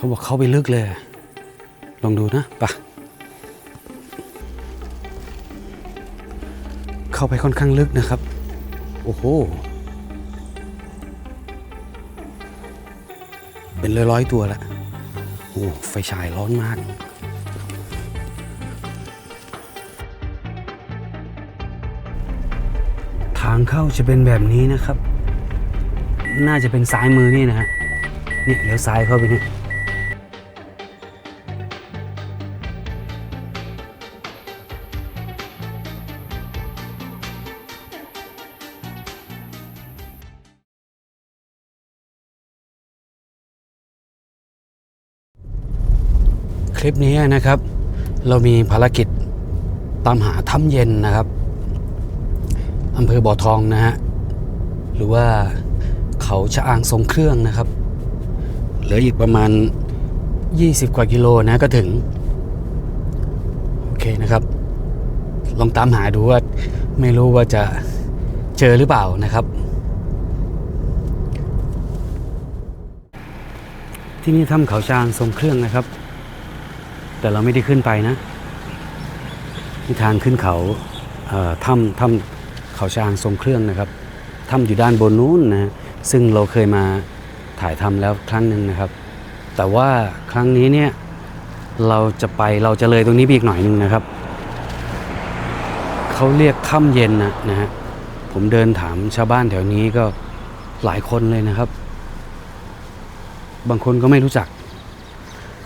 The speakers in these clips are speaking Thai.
เขาบอกเข้าไปลึกเลย ลองดูนะปะเข้าไปค่อนข้างลึกนะครับ โอ้โห เป็นร้อยๆตัวล้วโอ้ไฟฉายร้อนมากทางเข้าจะเป็นแบบนี้นะครับ น่าจะเป็นซ้ายมือนี่นะฮะ เนี่ยเลี้ยวซ้ายเข้าไปเนี่ย คลิปนี้นะครับ เรามีภารกิจตามหาถ้ำเย็นนะครับอำเภอบ่อทองนะฮะหรือว่าเขาชะอางทรงเครื่องนะครับ เหลืออีกประมาณ 20 กว่ากิโลนะก็ถึง โอเคนะครับ ลองตามหาดูว่า ไม่รู้ว่าจะเจอหรือเปล่านะครับ ที่นี่ถ้ำเขาชะอางทรงเครื่องนะครับ แต่เราไม่ได้ขึ้นไปนะที่ทางขึ้นเขาเถ้ำถ้ำเขาช้างทรงเครื่องนะครับถ้ำอยู่ด้านบนนู้นนะซึ่งเราเคยมาถ่ายทำแล้วครั้งหนึ่งนะครับ แต่ว่าครั้งนี้เนี่ยเราจะไปเราจะเลยตรงนี้ไปอีกหน่อยหนึงนะครับเขาเรียกถ้ำเย็นนะนะฮะผมเดินถามชาวบ้านแถวนี้ก็หลายคนเลยนะครับ บางคนก็ไม่รู้จัก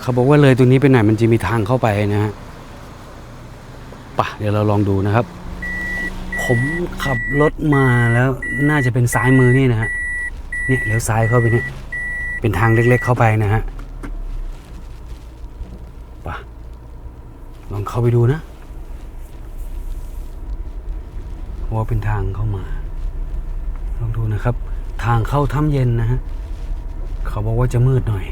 เขาบอกว่าเลยตรงนี้ไปหนมันจะมีทางเข้าไปนะฮะปะเดี๋ยวเราลองดูนะครับ ผมขับรถมาแล้วน่าจะเป็นซ้ายมือนี่นะฮะเนี่ยเลี้ยวซ้ายเข้าไปเนี่ยเป็นทางเล็ก ๆ เข้าไปนะฮะปะลองเข้าไปดูนะว่าเป็นทางเข้ามา ลองดูนะครับ ทางเข้าถ้ำเย็นนะฮะเขาบอกว่าจะมืดหน่อย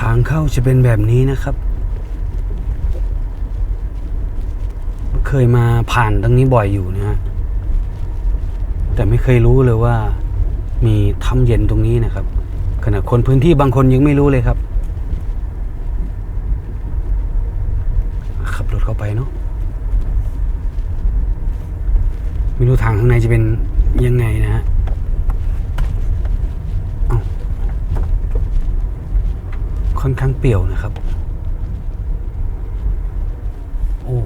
ทางเข้าจะเป็นแบบนี้นะครับ เคยมาผ่านตรงนี้บ่อยอยู่นะฮะแต่ไม่เคยรู้เลยว่า มีถ้ำเย็นตรงนี้นะครับขณะคนพื้นที่บางคนยังไม่รู้เลยครับ ขับรถเข้าไปเนาะไม่รู้ทางข้างในจะเป็นยังไงนะฮะ ค่อนข้างเปรี่ยวนะครับ โอ้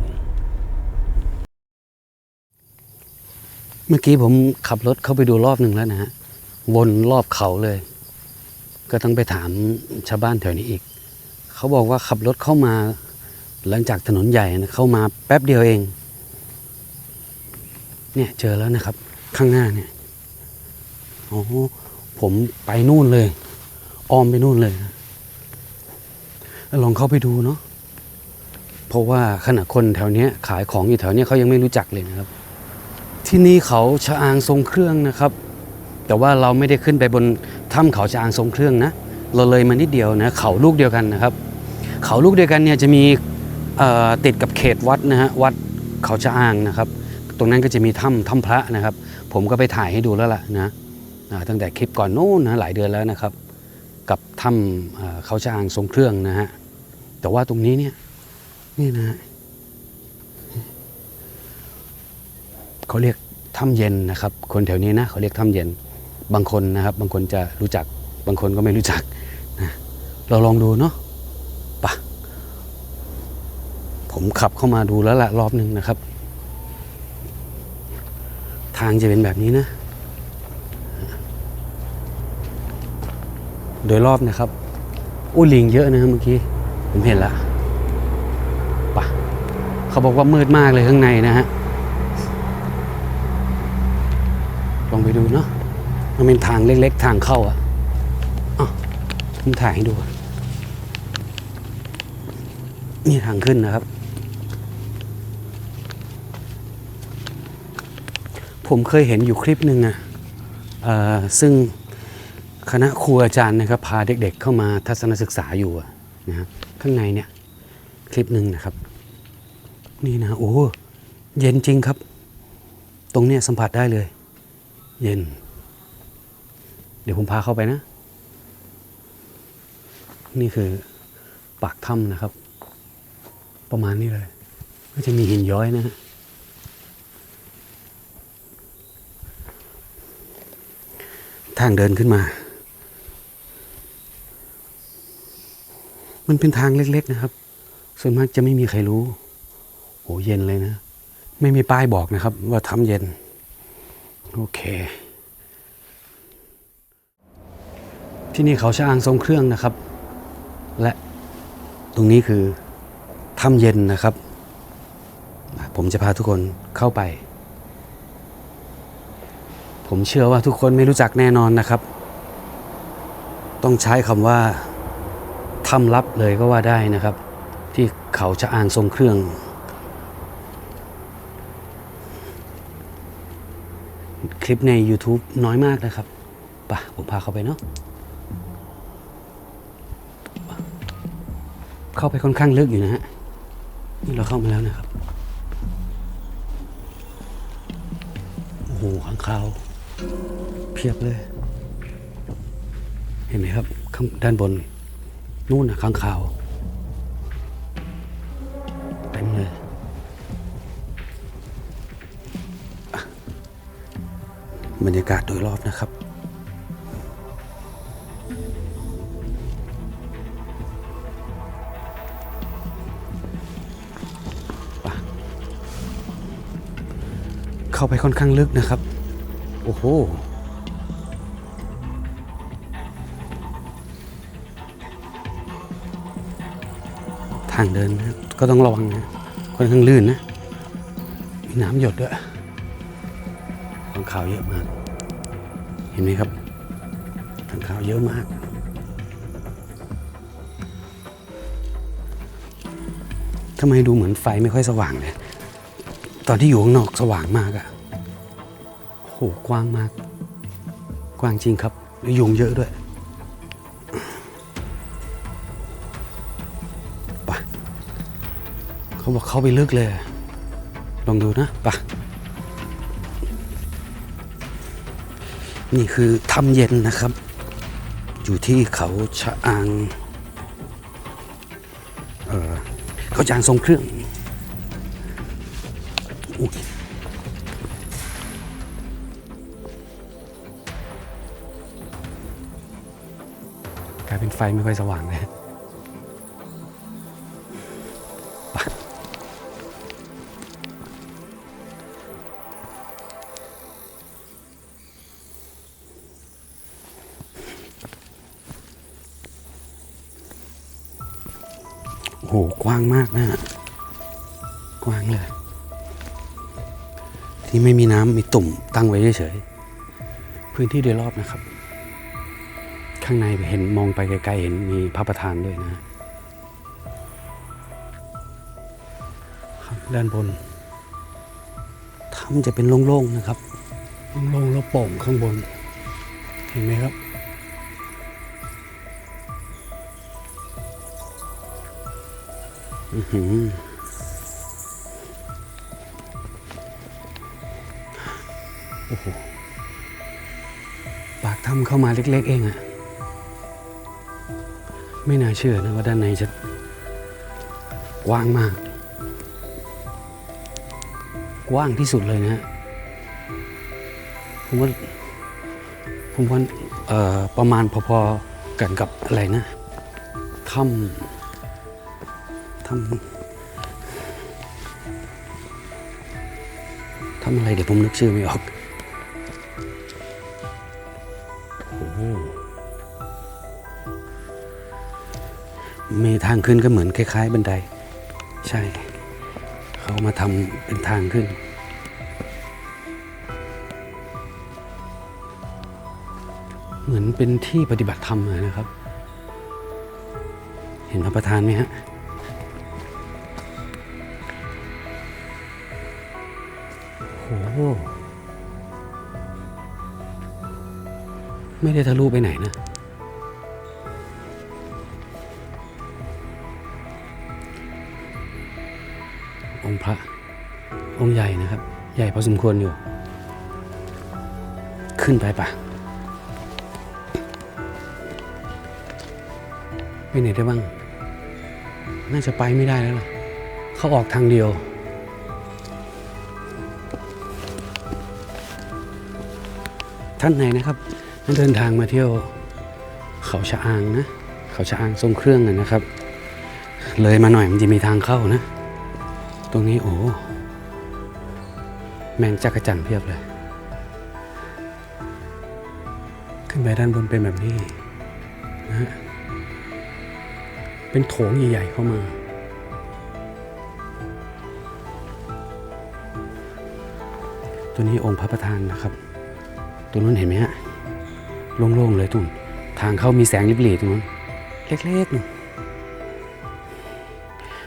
เมื่อกี้ผมขับรถเข้าไปดูรอบหนึ่งแล้วนะฮะ วนรอบเขาเลย ก็ต้องไปถามชาวบ้านแถวนี้อีก เขาบอกว่าขับรถเข้ามาหลังจากถนนใหญ่นะเข้ามาแป๊บเดียวเอง เนี่ยเจอแล้วนะครับ ข้างหน้าเนี่ย โอ้ผมไปนู่นเลย อ้อมไปนู่นเลยนะ ลองเข้าไปดูเนาะเพราะว่าขณะคนแถวนี้ขายของอยู่แถวนี้เขายังไม่รู้จักเลยนะครับ ที่นี่เขาชะอางทรงเครื่องนะครับ แต่ว่าเราไม่ได้ขึ้นไปบนถ้ำเขาชะอางทรงเครื่องนะเราเลยมานิดเดียวนะเขาลูกเดียวกันนะครับ เขาลูกเดียวกันเนี่ยจะมีติดกับเขตวัดนะฮะวัดเขาชะอางนะครับ ตรงนั้นก็จะมีถ้ำถ้ำพระนะครับ ผมก็ไปถ่ายให้ดูแล้วล่ะนะตั้งแต่คลิปก่อนโน้นนะหลายเดือนแล้วนะครับ กับถ้ำเอ่อเขาชะอางทรงเครื่องนะฮะ แต่ว่าตรงนี้เนี่ยนี่นะเขาเรียกถ้ำเย็นนะครับ คนแถวนี้นะเขาเรียกถ้ำเย็น บางคนนะครับ บางคนจะรู้จัก บางคนก็ไม่รู้จักนะเราลองดูเนาะปะผมขับเข้ามาดูแล้วละรอบหนึ่งนะครับ ทางจะเป็นแบบนี้นะ โดยรอบนะครับ อู้ลิงเยอะนะเมื่อกี้ ผมเห็นละปะเขาบอกว่ามืดมากเลยข้างในนะฮะ ลองไปดูเนาะ มันเป็นทางเล็กๆ ทางเข้าอะอะผมถ่ายให้ดู นี่ทางขึ้นนะครับ ผมเคยเห็นอยู่คลิปหนึ่งอะซึ่งคณะครูอาจารย์นะครับพาเด็กๆเข้ามาทัศนศึกษาอยู่อะนะฮะ ข้างในเนี่ย คลิปหนึ่งนะครับ นี่นะโอ้เย็นจริงครับ ตรงเนี้ยสัมผัสได้เลย เย็น เดี๋ยวผมพาเข้าไปนะ นี่คือปากถ้ำนะครับ ประมาณนี้เลย ก็จะมีหินย้อยนะฮะทางเดินขึ้นมา มันเป็นทางเล็ก ๆนะครับ ส่วนมากจะไม่มีใครรู้โหเย็นเลยนะ ไม่มีป้ายบอกนะครับ ว่าทำเย็น โอเค ที่นี่เขาชะอางทรงเครื่องนะครับ และตรงนี้คือถ้ำเย็นนะครับ ผมจะพาทุกคนเข้าไป ผมเชื่อว่าทุกคนไม่รู้จักแน่นอนนะครับ ต้องใช้คำว่า ถ้ำลับเลยก็ว่าได้นะครับ ที่เขาชะอางทรงเครื่อง คลิปใน YouTube น้อยมากนะครับปะผมพาเข้าไปเนาะเข้าไปค่อนข้างลึกอยู่นะฮะนี่เราเข้ามาแล้วนะครับ โอ้โหข้างคาว เพียบเลย เห็นไหมครับ ข้างด้านบน นู่นนะข้างคาวเต็มเลยบรรยากาศโดยรอบนะครับ เข้าไปค่อนข้างลึกนะครับ โอ้โห ทางเดินนะก็ต้องระวังนะค่อนข้างลื่นนะ มีน้ำหยดด้วยข้างข่าวเยอะมาก เห็นไหมครับข้างข่าวเยอะมากทำไมดูเหมือนไฟไม่ค่อยสว่างเลย ตอนที่อยู่ข้างนอกสว่างมากอะโอ้โหกว้างมาก กว้างจริงครับยุงเยอะด้วย เขาบอกเข้าไปลึกเลย ลองดูนะไปะนี่คือถ้ำเย็นนะครับ อยู่ที่เขาชะอางเออเขาจางทรงเครื่องอุ๊ยกลายเป็นไฟไม่ค่อยสว่างเลย หกว้างมากนะกว้างเลย ที่ไม่มีน้ำมีตุ่มตั้งไว้เฉยๆพื้นที่โดยรอบนะครับ ข้างในเห็นมองไปไกลๆเห็นมีพระประธานด้วยนะครับด้านบนถ้ำจะเป็นโล่งๆนะครับ โล่งๆแล้วโป่งข้างบน เห็นไหมครับ โอ้โห ปากถ้ำเข้ามาเล็ก ๆ เองอะไม่น่าเชื่อนะว่าด้านในจะกว้างมาก กว้างที่สุดเลยนะฮะผมว่าผมว่าประมาณพอๆกันกับอะไรนะถ้ำ ถ้ำทำอะไรเดี๋ยวผมนึกชื่อไม่ออกโอ้โหมีทางขึ้นก็เหมือนคล้าย ๆ บันได ใช่ เขามาทำเป็นทางขึ้น เหมือนเป็นที่ปฏิบัติธรรมเลยนะครับ เห็นพระประธานไหมฮะ ไม่ได้ทะลุไปไหนนะ องค์พระ องค์ใหญ่นะครับ ใหญ่พอสมควรอยู่ ขึ้นไปปะไปไหนได้บ้าง น่าจะไปไม่ได้แล้วล่ะ เขาออกทางเดียว ท่านไหนนะครับเดินทางมาเที่ยวเขาชะอางนะเขาชะอางทรงเครื่องนะนะครับ เลยมาหน่อยมันจะมีทางเข้านะ ตรงนี้โอ้แมงจักรจั่นเพียบเลย ขึ้นไปด้านบนเป็นแบบนี้นะฮะเป็นโถงใหญ่ๆเข้ามาตัวนี้องค์พระประธานนะครับ ตัวนู้นเห็นไหมฮะโล่งๆเลยตุนทางเข้ามีแสงริบหรี่ตรงนู้นเล็กๆนึง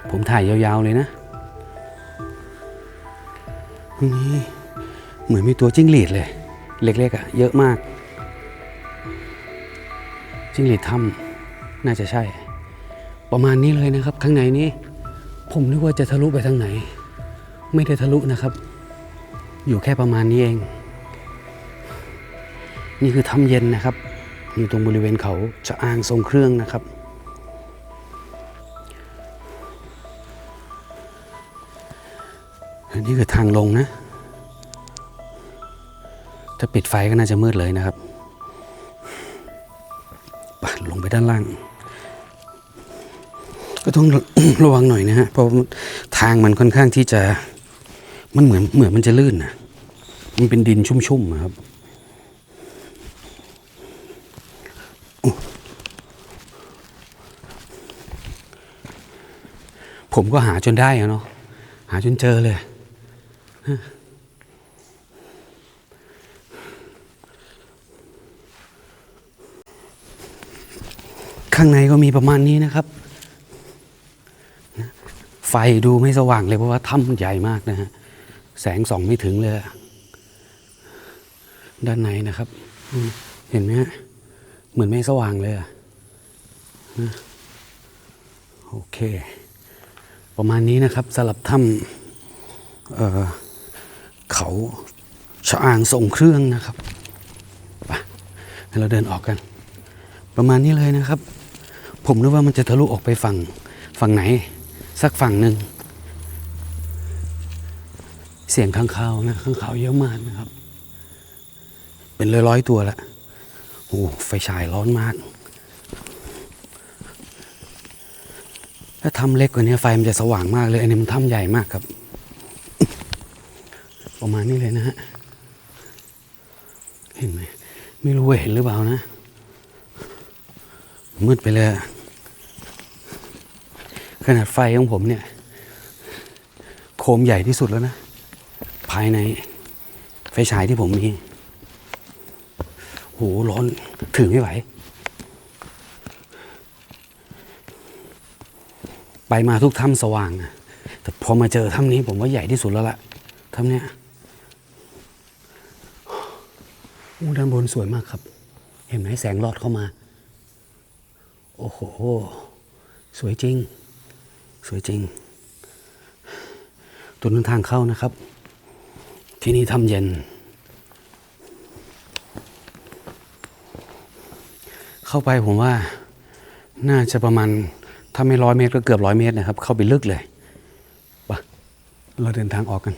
ผมถ่ายยาวๆเลยนะนี่เหมือนมีตัวจิ้งหรีดเลย เล็กๆอะ่ะ เยอะมาก จิ้งหรีดถ้ำน่าจะใช่ ประมาณนี้เลยนะครับ ข้างในนี้ ผมนึกว่าจะทะลุไปทางไหน ไม่ได้ทะลุนะครับ อยู่แค่ประมาณนี้เอง นี่คือถ้ำเย็นนะครับ อยู่ตรงบริเวณเขาจะอางทรงเครื่องนะครับนนี้คือทางลงนะ ถ้าปิดไฟก็น่าจะมืดเลยนะครับปลงไปด้านล่าง ก็ต้องระวังหน่อยนะฮะ เพราะทางมันค่อนข้างที่จะ มันเหมือนเหมือนมันจะลื่นนะมันเป็นดินชุ่มๆอะครับ ผมก็หาจนได้อะเนาะหาจนเจอเลย ข้างในก็มีประมาณนี้นะครับ ไฟดูไม่สว่างเลยเพราะว่าถ้ำใหญ่มากนะฮะ แสงส่องไม่ถึงเลย ด้านในนะครับ เห็นไหมฮะ เหมือนไม่สว่างเลยอะนะโอเค ประมาณนี้นะครับสำหรับถ้ำเเขาชะอางทรงเครื่องนะครับไปให้เราเดินออกกัน ประมาณนี้เลยนะครับ ผมนึกว่ามันจะทะลุออกไปฝั่งฝั่งไหน สักฝั่งหนึ่งเสียงข้างคานะข้างคาเยอะมากนะครับ เป็นร้อยๆตัวละ โอ้ไฟฉายร้อนมาก ถ้าทำเล็กกว่านี้ไฟมันจะสว่างมากเลย อันนี้มันทำใหญ่มากครับ ประมาณนี้เลยนะฮะ เห็นไหม ไม่รู้ว่าเห็นหรือเปล่านะ มืดไปเลย ขนาดไฟของผมเนี่ย โคมใหญ่ที่สุดแล้วนะ ภายในไฟฉายที่ผมมี โหร้อนถือไม่ไหว ไปมาทุกถ้ำสว่างนะแต่พอมาเจอถ้ำนี้ผมว่าใหญ่ที่สุดแล้วล่ะถ้ำเนี้ยโอ้ด้านบนสวยมากครับ เห็นไหมแสงลอดเข้ามา โอ้โห สวยจริง สวยจริงตัวนั้นทางเข้านะครับ ที่นี่ถ้ำเย็น เข้าไปผมว่าน่าจะประมาณถ้าไม่ร้อยเมตรก็เกือบร้อยเมตรนะครับ เข้าไปลึกเลยไปะเราเดินทางออกกัน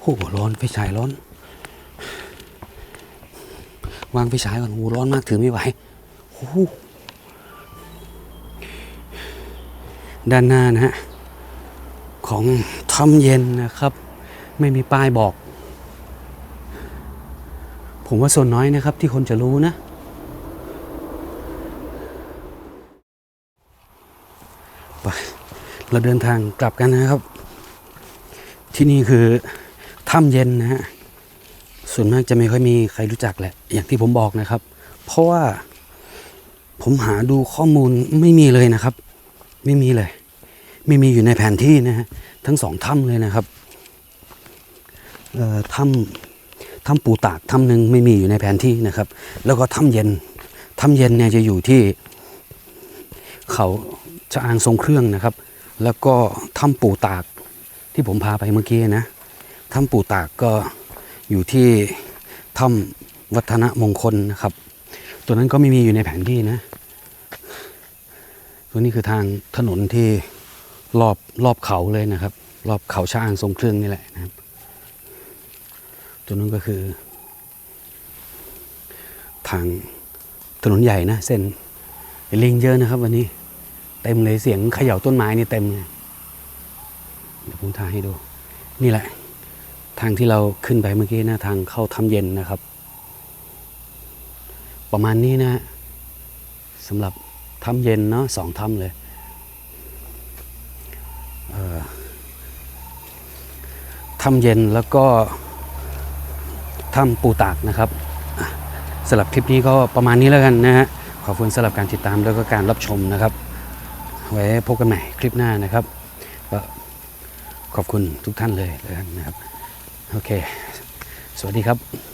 โอ้ร้อนไฟฉายร้อน วางไฟฉายก่อนโอ้ร้อนมากถือไม่ไหวโอ้ด้านหน้านะฮะของถ้ำเย็นนะครับ ไม่มีป้ายบอก ผมว่าส่วนน้อยนะครับที่คนจะรู้นะ ไป เราเดินทางกลับกันนะครับ ที่นี่คือถ้ำเย็นนะฮะ ส่วนมากจะไม่ค่อยมีใครรู้จักแหละ อย่างที่ผมบอกนะครับ เพราะว่าผมหาดูข้อมูลไม่มีเลยนะครับ ไม่มีเลย ไม่มีอยู่ในแผนที่นะฮะ ทั้งสองถ้ำเลยนะครับ ถ้ำถ้ำปูตากถ้ำหนึ่งไม่มีอยู่ในแผนที่นะครับ แล้วก็ถ้ำเย็นถ้ำเย็นเนี่ยจะอยู่ที่เขาชะอางทรงเครื่องนะครับ แล้วก็ถ้ำปูตากที่ผมพาไปเมื่อกี้นะถ้ำปูตากก็อยู่ที่ถ้ำวัฒนมงคลนะครับ ตัวนั้นก็ไม่มีอยู่ในแผนที่นะตัวนี้คือทางถนนที่รอบรอบเขาเลยนะครับ รอบเขาชะอางทรงเครื่องนี่แหละนะครับ ตัวนั้นก็คือ ทางถนนใหญ่นะเส้นลิงเยอะนะครับ วันนี้ เต็มเลยเสียงเขย่าต้นไม้นี่เต็มเลยเดี๋ยวผมถ่ายให้ดู นี่แหละ ทางที่เราขึ้นไปเมื่อกี้นะทางเข้าถ้ำเย็นนะครับ ประมาณนี้นะสำหรับถ้ำเย็นเนาะสองถ้ำเลยเอ่อถ้ำเย็นแล้วก็ ถ้ำปูตากนะครับสำหรับคลิปนี้ก็ประมาณนี้แล้วกันนะฮะขอบคุณสำหรับการติดตามแล้วก็การรับชมนะครับ ไว้พบกันใหม่คลิปหน้านะครับก็ขอบคุณทุกท่านเลยแล้วกันนะครับ โอเค สวัสดีครับ